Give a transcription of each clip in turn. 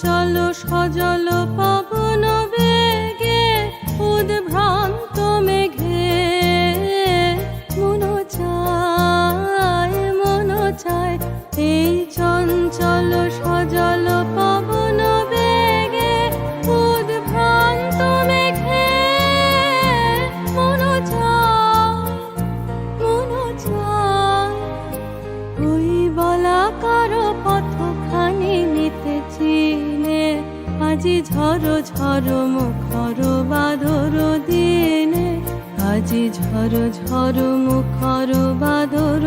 চঞ্চল সজল পাবন বেগে উদ্ভ্রান্ত মেঘে। মন চায় মন চায় এই চঞ্চল সজল আজি ঝড় ঝড় মুখর বাঁধর দিনে আজি ঝড় ঝড় মুখর বাদর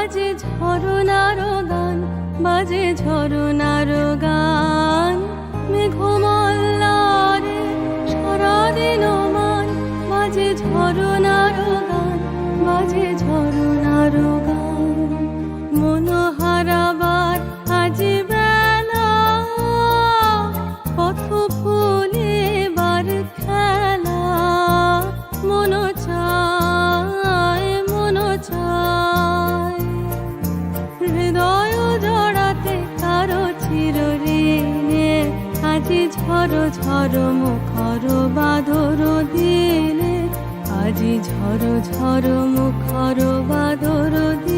বাজে ঝরনার গান বাজে ঝরনার গান। মেঘমল্লারে সারাদিন মান বাজে ঝরনার গান বাজে ঝরনার আজি ঝড় ঝড় মুখর বাদর দিলে। আজি ঝড় ঝড় মুখর বাদর দিনে